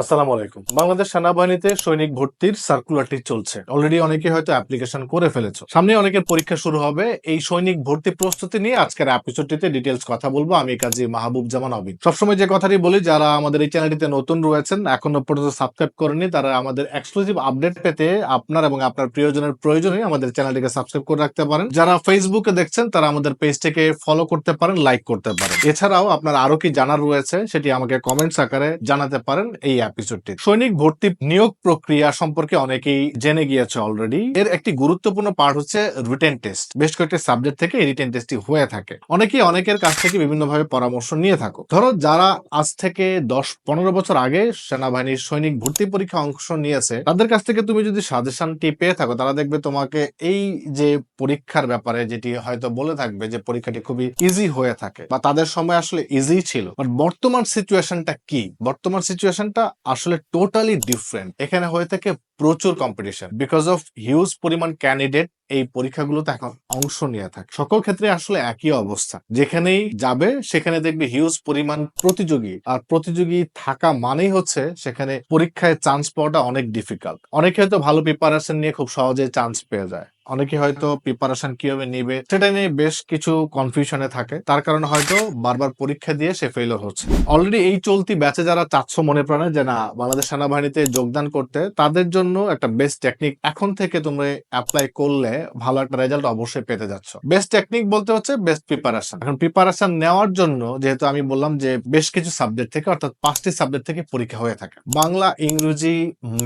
আসসালামু আলাইকুম। বাংলাদেশ সেনাবাহিনীতে সৈনিক ভর্তির সার্কুলারটি চলছে। অলরেডি অনেকে হয়তো অ্যাপ্লিকেশন করে ফেলেছো। সামনে অনেকের পরীক্ষা শুরু হবে। এই সৈনিক ভর্তি প্রস্তুতি নিয়ে আজকের এপিসোডটিতে ডিটেলস কথা বলব। আমি কাজী মাহবুব জামান অবিন সবসময় যে কথাটি বলি, যারা আমাদের এই চ্যানেলটিতে নতুন রয়েছেন, এখনও পর্যন্ত সাবস্ক্রাইব করেনি তারা আমাদের এক্সক্লুসিভ আপডেট পেতে আপনার এবং আপনার প্রিয়জনের প্রয়োজনে আমাদের চ্যানেলটিকে সাবস্ক্রাইব করে রাখতে পারেন। যারা ফেসবুকে দেখছেন, তারা আমাদের পেজটিকে ফলো করতে পারেন লাইক করতে পারেন। এছাড়াও আপনার আরও কি জানার রয়েছে, সেটি আমাকে কমেন্টস আকারে জানাতে পারেন। এই এপিসোডটি সৈনিক ভর্তি নিয়োগ প্রক্রিয়া সম্পর্কে অনেকেই জেনে গিয়েছে অলরেডি এর একটি গুরুত্বপূর্ণ পার্ট হচ্ছে রিটেন টেস্ট বেশ কয়েকটি সাবজেক্ট থেকে এই রিটেন টেস্টটি হয়ে থাকে। অনেকেই অনেকের কাছ থেকে বিভিন্নভাবে পরামর্শ নিয়ে থাকো। ধরো যারা আজ থেকে দশ পনেরো বছর আগে সেনাবাহিনীর সৈনিক ভর্তি পরীক্ষা অংশ নিয়েছে, তাদের কাছ থেকে তুমি যদি সাজেশনটি পেয়ে থাকো, তারা দেখবে তোমাকে এই যে পরীক্ষার ব্যাপারে যেটি হয়তো বলে থাকবে যে পরীক্ষাটি খুবই ইজি হয়ে থাকে বা তাদের সময় আসলে ইজি ছিল। বর্তমান সিচুয়েশনটা কি? বর্তমান সিচুয়েশনটা আসলে টোটালি ডিফারেন্ট এখানে হয়ে থাকে প্রচুর কম্পিটিশন বিকজ অফ হিউজ পরিমাণ ক্যান্ডিডেট এই পরীক্ষাগুলোতে এখন অংশ নিয়ে থাকে। সকল ক্ষেত্রে আসলে একই অবস্থা। যেখানেই যাবে, সেখানে দেখবে হিউজ পরিমাণ প্রতিযোগী। আর প্রতিযোগী থাকা মানেই হচ্ছে সেখানে পরীক্ষায় চান্স পাওয়াটা অনেক ডিফিকাল্ট অনেকে হয়তো ভালো প্রিপারেশন নিয়ে খুব সহজে চান্স পেয়ে যায়। অনেকে হয়তো প্রিপারেশন কীভাবে নিবে, সেটা নিয়ে বেশ কিছু কনফিউশনে থাকে। তার কারণে হয়তো বারবার পরীক্ষা দিয়ে সে ফেলিওর হচ্ছে। অলরেডি এই চলতি ব্যাচে যারা চাচ্ছ মনে প্রাণে যে না, বাংলাদেশ সেনাবাহিনীতে যোগদান করতে, তাদের জন্য একটা বেস্ট টেকনিক এখন থেকে তোমরা অ্যাপ্লাই করলে ভালো একটা রেজাল্ট অবশ্যই পেতে যাচ্ছ। বেস্ট টেকনিক বলতে হচ্ছে বেস্ট প্রিপারেশন এখন প্রিপারেশন নেওয়ার জন্য যেহেতু আমি বললাম যে বেশ কিছু সাবজেক্ট থেকে, অর্থাৎ পাঁচটি সাবজেক্ট থেকে পরীক্ষা হয়ে থাকে। বাংলা, ইংরেজি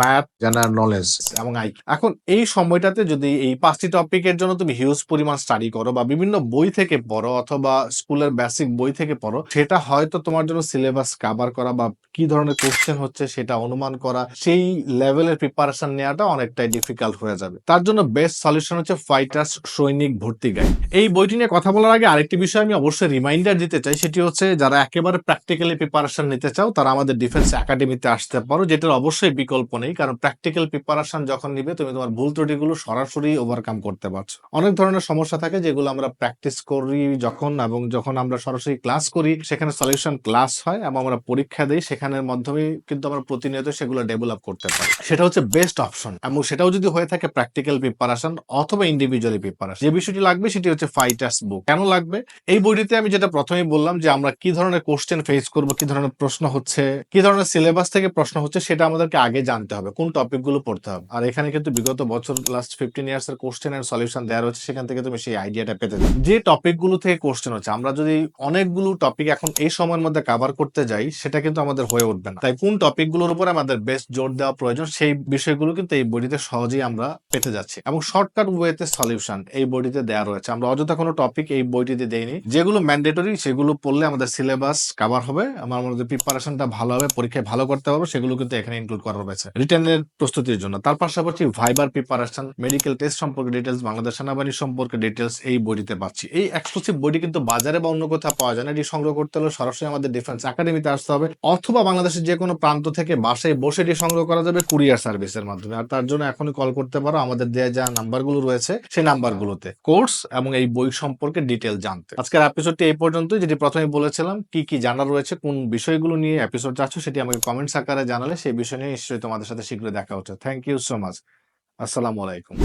ম্যাথ জেনারেল নলেজ এবং আই এখন এই সময়টাতে যদি এই পাঁচটি টপিকের জন্য তুমি হিউজ পরিমাণ স্টাডি করো বা বিভিন্ন বই থেকে পড়ো অথবা স্কুলের বেসিক বই থেকে পড়ো, সেটা হয়তো তোমার জন্য সিলেবাস কাভার করা বা কি ধরনের কোশ্চেন হচ্ছে সেটা অনুমান করা, সেই লেভেলের প্রিপারেশন নেওয়াটা অনেকটাই ডিফিকাল্ট হয়ে যাবে। তার জন্য বেস্ট সলিউশন হচ্ছে ফাইটার্স সৈনিক ভর্তি গাইড। এই বইটি নিয়ে কথা বলার আগে আরেকটি বিষয় আমি অবশ্যই রিমাইন্ডার দিতে চাই, সেটি হচ্ছে যারা একেবারে প্র্যাকটিক্যালি প্রিপারেশন নিতে চাও, তারা আমাদের ডিফেন্স একাডেমিতে আসতে পারো, যেটার অবশ্যই বিকল্প নেই, কারণ প্র্যাকটিক্যাল প্রিপারেশন যখন নিবে, তুমি তোমার ভুল ত্রুটিগুলো সরাসরি ওভারকাম করতে পারছ। অনেক ধরনের সমস্যা থাকে যেগুলো আমরা প্র্যাকটিস করি যখন এবং যখন আমরা সরাসরি ক্লাস করি, সেখানে সলিউশন ক্লাস হয় এবং আমরা পরীক্ষা দিই, সেখানের মাধ্যমে কিন্তু আমরা প্রতিনিয়ত সেগুলো ডেভেলপ করতে পারি। সেটা হচ্ছে বেস্ট অপশন এবং সেটাও যদি হয়ে থাকে প্র্যাকটিক্যাল প্রিপারেশন অথবা ইন্ডিভিজুয়ালি প্রিপারেশন যে বিষয়টি লাগবে সেটি হচ্ছে ফাইটার্স বুক কেন লাগবে? এই বইটিতে আমি যেটা প্রথমেই বললাম যে আমরা কি ধরনের কোশ্চেন ফেস করব, কি ধরনের প্রশ্ন হচ্ছে, কি ধরনের সিলেবাস থেকে প্রশ্ন হচ্ছে সেটা আমাদেরকে আগে জানতে হবে, কোন টপিকগুলো পড়তে হবে। আর এখানে কিন্তু বিগত বছর লাস্ট ফিফটিন ইয়ার্স এর কোশ্চেন এর সলিউশন দেওয়া রয়েছে, সেখান থেকে তুমি সেই আইডিয়াটা পেতে যে টপিকগুলো থেকে কোশ্চেন হচ্ছে, আমরা যদি অনেকগুলো টপিক এখন এই সময়ের মধ্যে কভার করতে যাই, সেটা কিন্তু আমাদের হয়ে উঠবে না। তাই কোন টপিকগুলোর উপর আমাদের বেস্ট জোর দেওয়া প্রয়োজন, সেই বিষয়গুলো কিন্তু এই বইটিতে সহজেই আমরা পেতে যাচ্ছি। এবং শর্টকাট ওয়েতে সলিউশন এই বইটিতে দেওয়া রয়েছে। আমরা অযথা কোনো টপিক এই বইটিতে দেইনি। যেগুলো ম্যান্ডেটরি সেগুলো পড়লে আমাদের সিলেবাস কভার হবে, আমার আমাদের প্রিপারেশনটা ভালো হবে, পরীক্ষায় ভালো করতে পারব সেগুলো কিন্তু এখানে ইনক্লুড করা রয়েছে। রিটার্নের প্রস্তুতির জন্য। তার পাশাপাশি ভাইবার প্রিপারেশন মেডিকেল টেস্ট সম্পর্কে ডিটেলস বাংলাদেশ সেনাবাহিনী সম্পর্কে ডিটেলস এই বইটিতে পাচ্ছি। এই এক্সক্লুসিভ বইটি কিন্তু বাজারে বা অন্য কোথাও পাওয়া যায় না। এটি সংগ্রহ করতে হলে সরাসরি আমাদের ডিফেন্স একাডেমিতে আসতে হবে, অথবা বাংলাদেশের যে কোনো প্রান্ত থেকে বাসায় বসে এটি সংগ্রহ করা যাবে কুরিয়ার সার্ভিসের মাধ্যমে। আর তার জন্য এখনই কল করতে পারো। আমাদের দেওয়া যা নাম্বারগুলো রয়েছে সেই নাম্বারগুলোতে। কোর্স এবং এই বই সম্পর্কে ডিটেল জানতে। আজকের এপিসোডটি এই পর্যন্ত যেটি প্রথমে বলেছিলাম, কি কি জানা রয়েছে, কোন বিষয়গুলো নিয়ে এপিসোড চাচ্ছ সেটি আমাকে কমেন্টস আকারে জানালে সেই বিষয় নিয়ে নিশ্চয়ই তোমাদের সাথে শীঘ্রই দেখা হচ্ছে। থ্যাংক ইউ সো মাচ আসসালামু আলাইকুম।